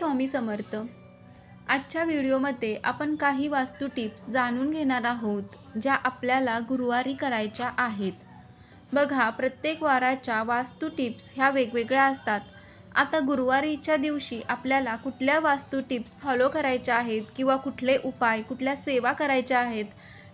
स्वामी समर्थ. आजच्या व्हिडिओमध्ये आपण काही वास्तू टिप्स जाणून घेणार आहोत ज्या आपल्याला गुरुवारी करायच्या आहेत. बघा प्रत्येक वाराच्या वास्तू टिप्स ह्या वेगवेगळ्या असतात. आता गुरुवारीच्या दिवशी आपल्याला कुठल्या वास्तू टिप्स फॉलो करायच्या आहेत किंवा कुठले उपाय कुठल्या सेवा करायच्या आहेत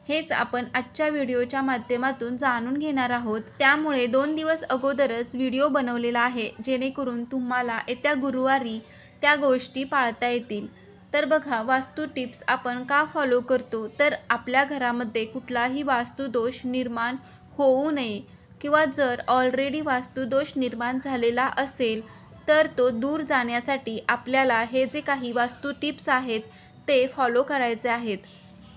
हेच आपण आजच्या व्हिडिओच्या माध्यमातून जाणून घेणार आहोत. त्यामुळे दोन दिवस अगोदरच व्हिडिओ बनवलेला आहे जेणेकरून तुम्हाला येत्या गुरुवारी त्या गोष्टी पाळता येतील. तर बघा वास्तू टिप्स आपण का फॉलो करतो? तर आपल्या घरामध्ये कुठलाही वास्तुदोष निर्माण होऊ नये. किंवा जर ऑलरेडी वास्तुदोष निर्माण झालेला असेल तर तो दूर जाण्यासाठी आपल्याला हे जे काही वास्तू टिप्स आहेत ते फॉलो करायचे आहेत.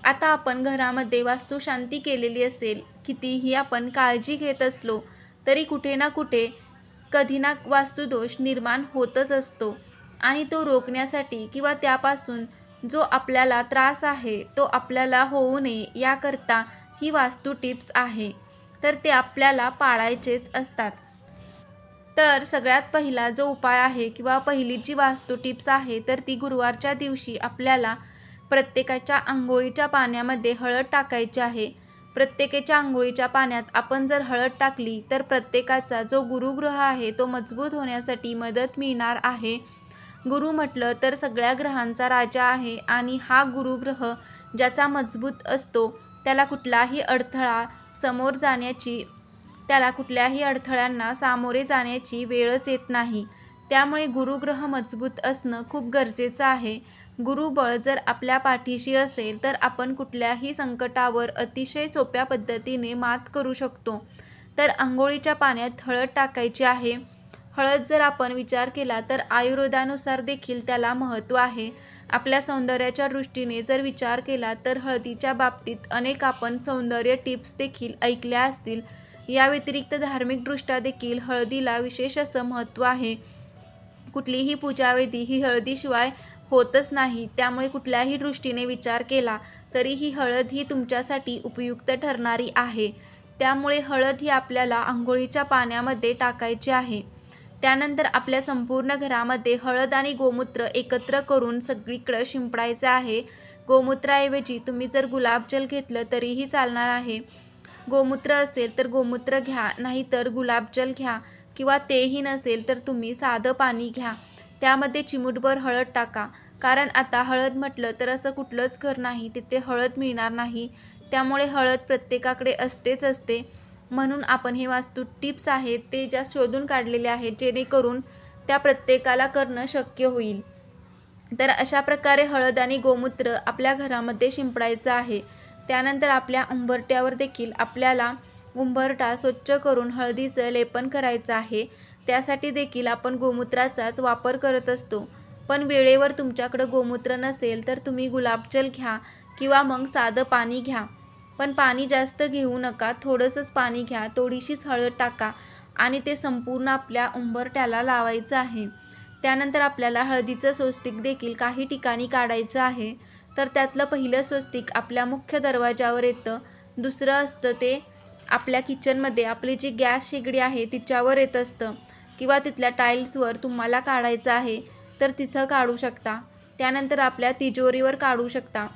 आता आपण घरामध्ये वास्तुशांती केलेली असेल कितीही आपण काळजी घेत असलो तरी कुठे ना कुठे कधी ना वास्तुदोष निर्माण होतच असतो. आणि तो रोखण्यासाठी किंवा त्यापासून जो आपल्याला त्रास आहे तो आपल्याला होऊ नये याकरता ही वास्तू टिप्स आहे. तर ते आपल्याला पाळायचेच असतात. तर सगळ्यात पहिला जो उपाय आहे किंवा पहिली जी वास्तू टिप्स आहे तर ती गुरुवारच्या दिवशी आपल्याला प्रत्येकाच्या आंघोळीच्या पाण्यामध्ये हळद टाकायची आहे. प्रत्येकाच्या आंघोळीच्या पाण्यात आपण जर हळद टाकली तर प्रत्येकाचा जो गुरुग्रह आहे तो मजबूत होण्यासाठी मदत मिळणार आहे. गुरु म्हटलं तर सगळ्या ग्रहांचा राजा आहे आणि हा गुरुग्रह ज्याचा मजबूत असतो त्याला कुठलाही अडथळा समोर जाण्याची त्याला कुठल्याही अडथळ्यांना सामोरे जाण्याची वेळच येत नाही. त्यामुळे गुरुग्रह मजबूत असणं खूप गरजेचं आहे. गुरुबळ जर आपल्या पाठीशी असेल तर आपण कुठल्याही संकटावर अतिशय सोप्या पद्धतीने मात करू शकतो. तर आंघोळीच्या पाण्यात हळद टाकायची आहे. हळद जर आपण विचार केला तर आयुर्वेदानुसार देखील त्याला महत्त्व आहे. आपल्या सौंदर्याच्या दृष्टीने जर विचार केला तर हळदीच्या बाबतीत अनेक आपण सौंदर्य टिप्स देखील ऐकल्या असतील. या व्यतिरिक्त धार्मिकदृष्ट्या देखील हळदीला विशेष असं महत्त्व आहे. कुठलीही पूजाविधी ही हळदीशिवाय होतच नाही. त्यामुळे कुठल्याही दृष्टीने विचार केला तरी ही हळद ही तुमच्यासाठी उपयुक्त ठरणारी आहे. त्यामुळे हळद ही आपल्याला आंघोळीच्या पाण्यामध्ये टाकायची आहे. त्यानंतर आपल्या संपूर्ण घरामध्ये हळद आणि गोमूत्र एकत्र करून सगळीकडं शिंपडायचं आहे. गोमूत्राऐवजी तुम्ही जर गुलाबजल घेतलं तरीही चालणार आहे. गोमूत्र असेल तर गोमूत्र घ्या नाहीतर गुलाबजल घ्या किंवा तेही नसेल तर तुम्ही साधं पाणी घ्या. त्यामध्ये चिमूटभर हळद टाका. कारण आता हळद म्हटलं तर असं कुठलंच घर नाही तिथे हळद मिळणार नाही. त्यामुळे हळद प्रत्येकाकडे असतेच असते. म्हणून आपण हे वास्तू टिप्स आहेत ते ज्या शोधून काढलेले आहेत जेणेकरून त्या प्रत्येकाला करणं शक्य होईल. तर अशा प्रकारे हळद आणि गोमूत्र आपल्या घरामध्ये शिंपडायचं आहे. त्यानंतर आपल्या उंबरट्यावर देखील आपल्याला उंबरटा स्वच्छ करून हळदीचं लेपन करायचं आहे. त्यासाठी देखील आपण गोमूत्राचाच वापर करत असतो. पण वेळेवर तुमच्याकडं गोमूत्र नसेल तर तुम्ही गुलाबजल घ्या किंवा मग साधं पाणी घ्या. पण पाणी जास्त घेऊ नका थोडंसंच पाणी घ्या थोडीशीच हळद टाका आणि ते संपूर्ण आपल्या उंबरट्याला लावायचं आहे. त्यानंतर आपल्याला हळदीचं स्वस्तिक देखील काही ठिकाणी काढायचं आहे. तर त्यातलं पहिलं स्वस्तिक आपल्या मुख्य दरवाजावर येतं. दुसरं असतं ते आपल्या किचनमध्ये आपली जी गॅस शेगडी आहे तिच्यावर येत असतं किंवा तिथल्या टाईल्सवर तुम्हाला काढायचं आहे तर तिथं काढू शकता. त्यानंतर आपल्या तिजोरीवर काढू शकता.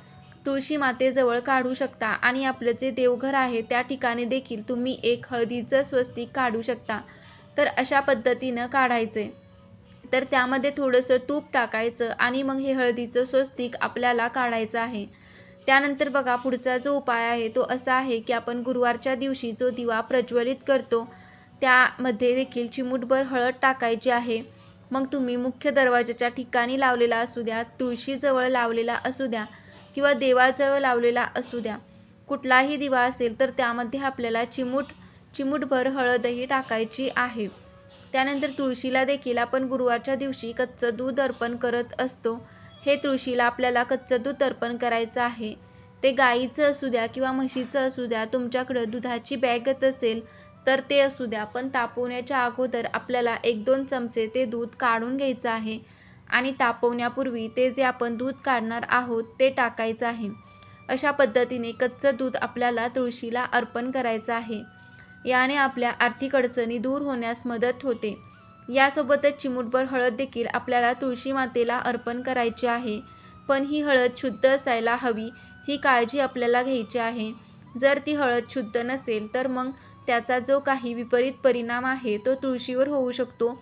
तुळशी मातेजवळ काढू शकता आणि आपलं जे देवघर आहे त्या ठिकाणी देखील तुम्ही एक हळदीचं स्वस्तिक काढू शकता. तर अशा पद्धतीनं काढायचे. तर त्यामध्ये थोडंसं तूप टाकायचं आणि मग हे हळदीचं स्वस्तिक आपल्याला काढायचं आहे. त्यानंतर बघा पुढचा जो उपाय आहे तो असा आहे की आपण गुरुवारच्या दिवशी जो दिवा प्रज्वलित करतो त्यामध्ये देखील चिमूटभर हळद टाकायची आहे. मग तुम्ही मुख्य दरवाजाच्या ठिकाणी लावलेला असू द्या तुळशीजवळ लावलेला असू द्या किंवा देवाजवळ लावलेला असू द्या. कुठलाही दिवा असेल तर त्यामध्ये आपल्याला चिमूट चिमूटभर हळदही टाकायची आहे. त्यानंतर तुळशीला देखील आपण गुरुवारच्या दिवशी कच्चं दूध अर्पण करत असतो. हे तुळशीला आपल्याला कच्चं दूध अर्पण करायचं आहे. ते गाईचं असू द्या किंवा म्हशीचं असू द्या तुमच्याकडं दुधाची बॅगत असेल तर ते असू द्या. पण तापवण्याच्या अगोदर आपल्याला एक दोन चमचे ते दूध काढून घ्यायचं आहे. आणि तापवण्यापूर्वी ते जे आपण दूध काढणार आहोत ते टाकायचं आहे. अशा पद्धतीने कच्चं दूध आपल्याला तुळशीला अर्पण करायचं आहे. याने आपल्या आर्थिक अडचणी दूर होण्यास मदत होते. यासोबतच चिमूटभर हळद देखील आपल्याला तुळशी मातेला अर्पण करायची आहे. पण ही हळद शुद्ध असायला हवी ही काळजी आपल्याला घ्यायची आहे. जर ती हळद शुद्ध नसेल तर मग त्याचा जो काही विपरीत परिणाम आहे तो तुळशीवर होऊ शकतो.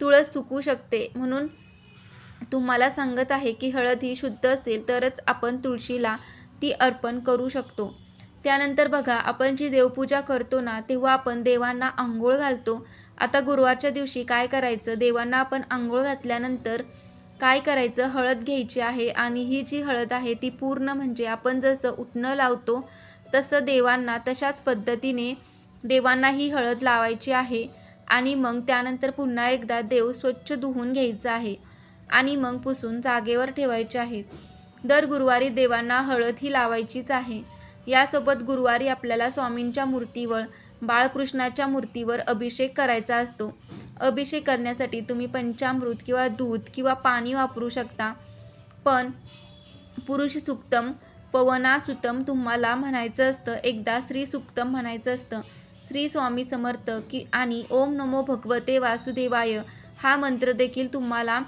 तुळस सुकू शकते म्हणून तुम्हाला सांगत आहे की हळद ही शुद्ध असेल तरच आपण तुळशीला ती अर्पण करू शकतो. त्यानंतर बघा आपण जी देवपूजा करतो ना तेव्हा आपण देवांना आंघोळ घालतो. आता गुरुवारच्या दिवशी काय करायचं? देवांना आपण आंघोळ घातल्यानंतर काय करायचं? हळद घ्यायची आहे आणि ही जी हळद आहे ती पूर्ण म्हणजे आपण जसं उठणं लावतो तसं देवांना तशाच पद्धतीने देवांना ही हळद लावायची आहे. आणि मग त्यानंतर पुन्हा एकदा देव स्वच्छ धुवून घ्यायचं आहे. आणि मग पुसून जागेवर ठेवायचे आहे. दर गुरुवारी देवांना हळद ही लावायचीच आहे. यासोबत गुरुवारी आपल्याला स्वामींच्या मूर्तीवर बाळकृष्णाच्या मूर्तीवर अभिषेक करायचा असतो. अभिषेक करण्यासाठी तुम्ही पंचामृत किंवा दूध किंवा पाणी वापरू शकता. पण पुरुष सुक्तम पवनासुतम तुम्हाला म्हणायचं असतं. एकदा श्री सुक्तम म्हणायचं असतं. श्री स्वामी समर्थ की आणि ओम नमो भगवते वासुदेवाय हा मंत्र देखील तुम्हाला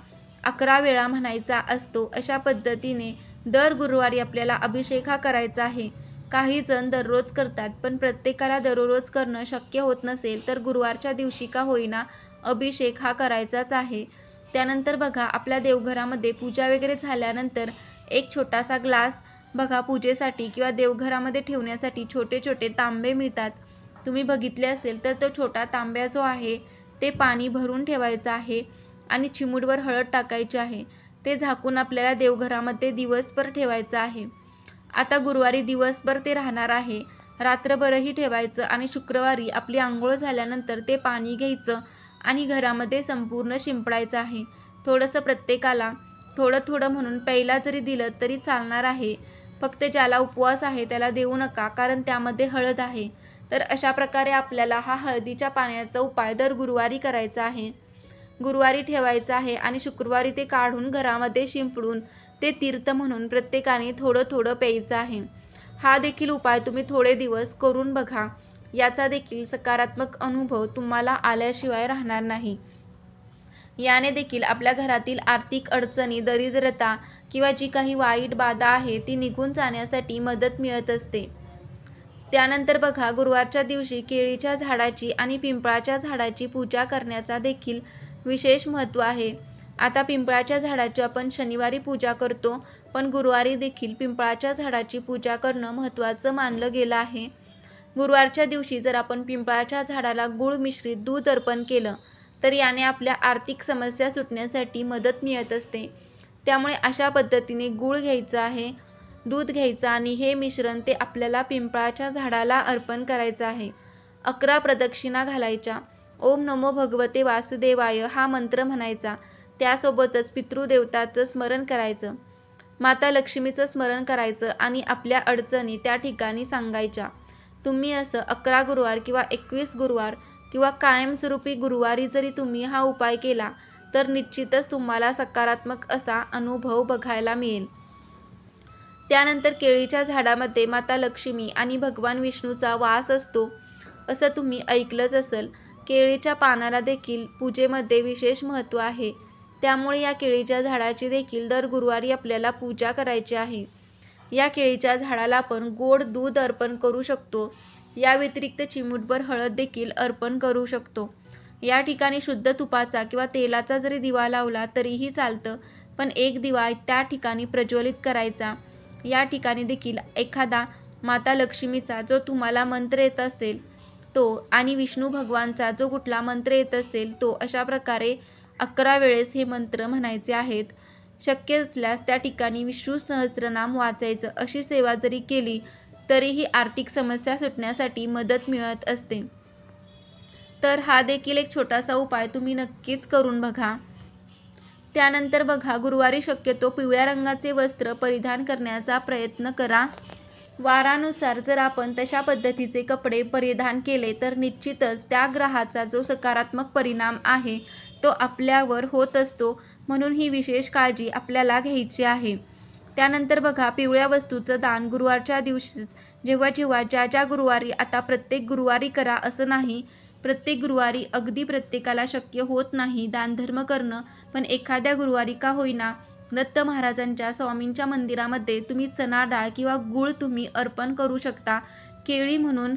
अकरा वेळा म्हणायचा असतो अशा पद्धतीने दर गुरुवारी आपल्याला अभिषेक हा करायचा आहे. काही जण दररोज करतात पण प्रत्येकाला दररोज करणं शक्य होत नसेल तर गुरुवारच्या दिवशी का होईना अभिषेक हा करायचाच आहे. त्यानंतर बघा आपल्या देवघरामध्ये पूजा वगैरे झाल्यानंतर एक छोटासा ग्लास बघा पूजेसाठी किंवा देवघरामध्ये ठेवण्यासाठी छोटे छोटे तांबे मिळतात. तुम्ही बघितले असेल तर तो छोटा तांब्या जो आहे ते पाणी भरून ठेवायचं आहे. आणि चिमूटवर हळद टाकायची आहे. ते झाकून आपल्याला देवघरामध्ये दिवसभर ठेवायचं आहे. आता गुरुवारी दिवसभर ते राहणार आहे. रात्रभरही ठेवायचं आणि शुक्रवारी आपली आंघोळ झाल्यानंतर ते पाणी घ्यायचं आणि घरामध्ये संपूर्ण शिंपडायचं आहे. थोडंसं प्रत्येकाला थोडं थोडं म्हणून पहिला जरी दिलं तरी चालणार आहे. फक्त ज्याला उपवास आहे त्याला देऊ नका कारण त्यामध्ये हळद आहे. तर अशा प्रकारे आपल्याला हा हळदीच्या पाण्याचा उपाय दर गुरुवारी करायचा आहे. गुरुवारी ठेवायचं आहे आणि शुक्रवारी ते काढून घरामध्ये शिंपडून ते तीर्थ म्हणून प्रत्येकाने थोडं थोडं प्यायचं आहे. हा देखील उपाय तुम्ही थोडे दिवस करून बघा. याचा देखील सकारात्मक अनुभव तुम्हाला आल्याशिवाय राहणार नाही. याने देखील आपल्या घरातील आर्थिक अडचणी दरिद्रता किंवा जी काही वाईट बाधा आहे ती निघून जाण्यासाठी मदत मिळत असते. त्यानंतर बघा गुरुवारच्या दिवशी केळीच्या झाडाची आणि पिंपळाच्या झाडाची पूजा करण्याचा देखील विशेष महत्त्व आहे. आता पिंपळाच्या झाडाची आपण शनिवारी पूजा करतो पण गुरुवारी देखील पिंपळाच्या झाडाची पूजा करणं महत्त्वाचं मानलं गेलं आहे. गुरुवारच्या दिवशी जर आपण पिंपळाच्या झाडाला गूळ मिश्रित दूध अर्पण केलं तर याने आपल्या आर्थिक समस्या सुटण्यासाठी मदत मिळत असते. त्यामुळे अशा पद्धतीने गूळ घ्यायचं आहे. दूध घ्यायचं आणि हे मिश्रण ते आपल्याला पिंपळाच्या झाडाला अर्पण करायचं आहे. अकरा प्रदक्षिणा घालायच्या. ओम नमो भगवते वासुदेवाय हा मंत्र म्हणायचा. त्यासोबतच पितृदेवताचं स्मरण करायचं. माता लक्ष्मीचं स्मरण करायचं आणि आपल्या अडचणी त्या ठिकाणी सांगायच्या. तुम्ही असं अकरा गुरुवार किंवा एकवीस गुरुवार किंवा कायमस्वरूपी गुरुवारी जरी तुम्ही हा उपाय केला तर निश्चितच तुम्हाला सकारात्मक असा अनुभव बघायला मिळेल. त्यानंतर केळीच्या झाडामध्ये माता लक्ष्मी आणि भगवान विष्णूचा वास असतो असं तुम्ही ऐकलंच असेल. केळीच्या पानाला देखील पूजेमध्ये विशेष महत्त्व आहे. त्यामुळे या केळीच्या झाडाची देखील दर गुरुवारी आपल्याला पूजा करायची आहे. या केळीच्या झाडाला आपण गोड दूध अर्पण करू शकतो. या व्यतिरिक्त चिमूटभर हळद देखील अर्पण करू शकतो. या ठिकाणी शुद्ध तुपाचा किंवा तेलाचा जरी दिवा लावला तरीही चालतं पण एक दिवा त्या ठिकाणी प्रज्वलित करायचा. या ठिकाणी देखील एखादा माता लक्ष्मीचा जो तुम्हाला मंत्र येत असेल तो आणि विष्णू भगवानचा जो कुठला मंत्र येत असेल तो अशा प्रकारे अकरा वेळेस हे मंत्र म्हणायचे आहेत. शक्य असल्यास त्या ठिकाणी विष्णू सहस्त्रनाम वाचायचं. अशी सेवा जरी केली तरीही आर्थिक समस्या सुटण्यासाठी मदत मिळत असते. तर हा देखील एक छोटासा उपाय तुम्ही नक्कीच करून बघा. त्यानंतर बघा गुरुवारी शक्यतो पिवळ्या रंगाचे वस्त्र परिधान करण्याचा प्रयत्न करा. वारानुसार जर आपण तशा पद्धतीचे कपडे परिधान केले तर निश्चितच त्या ग्रहाचा जो सकारात्मक परिणाम आहे तो आपल्यावर होत असतो. म्हणून ही विशेष काळजी आपल्याला घ्यायची आहे. त्यानंतर बघा पिवळ्या वस्तूचं दान गुरुवारच्या दिवशीच जेव्हा जेव्हा ज्या ज्या गुरुवारी आता प्रत्येक गुरुवारी करा असं नाही प्रत्येक गुरुवारी अगदी प्रत्येकाला शक्य होत नाही दानधर्म करणं. पण एखाद्या गुरुवारी का होईना दत्त महाराजांच्या स्वामींच्या मंदिरामध्ये तुम्ही चणा डाळ किंवा गूळ तुम्ही अर्पण करू शकता. केळी म्हणून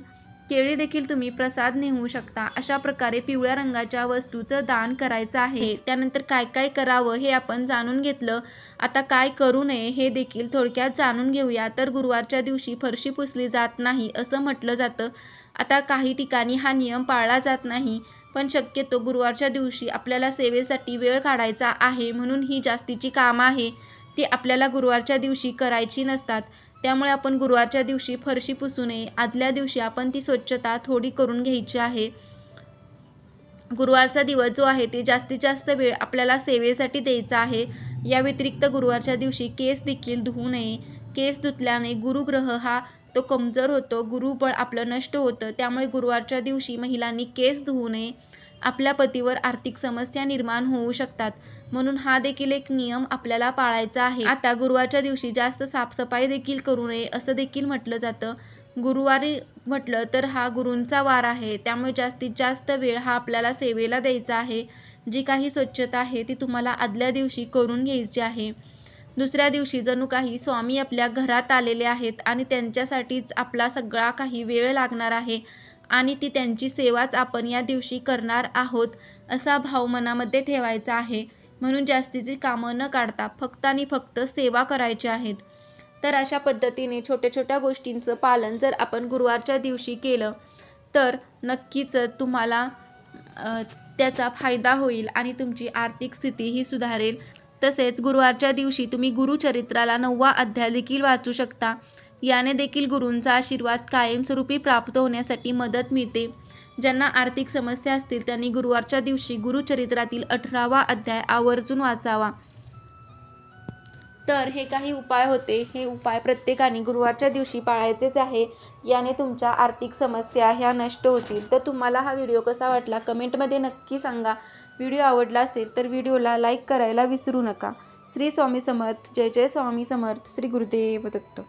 केळी देखील तुम्ही प्रसाद नेऊ शकता. अशा प्रकारे पिवळ्या रंगाच्या वस्तूचं दान करायचं आहे. त्यानंतर काय काय करावं हे आपण जाणून घेतलं. आता काय करू नये हे देखील थोडक्यात जाणून घेऊया. तर गुरुवारच्या दिवशी फरशी पुसली जात नाही असं म्हटलं जातं. आता काही ठिकाणी हा नियम पाळला जात नाही पण शक्यतो गुरुवारच्या दिवशी आपल्याला सेवेसाठी वेळ काढायचा आहे म्हणून ही जास्तीची कामं आहे. ती आपल्याला गुरुवारच्या दिवशी करायची नसतात. त्यामुळे आपण गुरुवारच्या दिवशी फरशी पुसू नये. आदल्या दिवशी आपण ती स्वच्छता थोडी करून घ्यायची आहे. गुरुवारचा दिवस जो आहे ते जास्तीत जास्त वेळ आपल्याला सेवेसाठी द्यायचा आहे. या व्यतिरिक्त गुरुवारच्या दिवशी केस देखील धुवू नये. केस धुतल्याने गुरुग्रह हा तो कमजोर होतो गुरुबळ आपलं नष्ट होतं त्यामुळे गुरुवारच्या दिवशी महिलांनी केस धुवू नये. आपल्या पतीवर आर्थिक समस्या निर्माण होऊ शकतात म्हणून हा देखील एक नियम आपल्याला पाळायचा आहे. आता गुरुवारच्या दिवशी जास्त साफसफाई देखील करू नये असं देखील म्हटलं जातं. गुरुवारी म्हटलं तर हा गुरूंचा वार आहे त्यामुळे जास्तीत जास्त वेळ हा आपल्याला सेवेला द्यायचा आहे. जी काही स्वच्छता आहे ती तुम्हाला आदल्या दिवशी करून घ्यायची आहे. दुसऱ्या दिवशी जणू काही स्वामी आपल्या घरात आलेले आहेत आणि त्यांच्यासाठीच आपला सगळा काही वेळ लागणार आहे आणि ती त्यांची सेवाच आपण या दिवशी करणार आहोत असा भाव मनामध्ये ठेवायचा आहे. म्हणून जास्तीची कामं न काढता फक्त आणि फक्त सेवा करायची आहेत. तर अशा पद्धतीने छोट्या छोट्या गोष्टींचं पालन जर आपण गुरुवारच्या दिवशी केलं तर नक्कीच तुम्हाला त्याचा फायदा होईल आणि तुमची आर्थिक स्थितीही सुधारेल. तसेच गुरुवारच्या दिवशी तुम्ही गुरुचरित्राला नववा अध्याय देखील वाचू शकता. याने देखील गुरूंचा आशीर्वाद कायमस्वरूपी प्राप्त होण्यासाठी मदत मिळते. ज्यांना आर्थिक समस्या असतील त्यांनी गुरुवारच्या दिवशी गुरुचरित्रातील अठरावा अध्याय आवर्जून वाचावा. तर हे काही उपाय होते. हे उपाय प्रत्येकाने गुरुवारच्या दिवशी पाळायचेच आहे. याने तुमच्या आर्थिक समस्या ह्या नष्ट होतील. तर तुम्हाला हा व्हिडिओ कसा वाटला? कमेंटमध्ये नक्की सांगा. व्हिडिओ आवडला असेल तर व्हिडिओला लाईक करायला विसरू नका. श्री स्वामी समर्थ. जय जय स्वामी समर्थ. श्री गुरुदेव दत्त.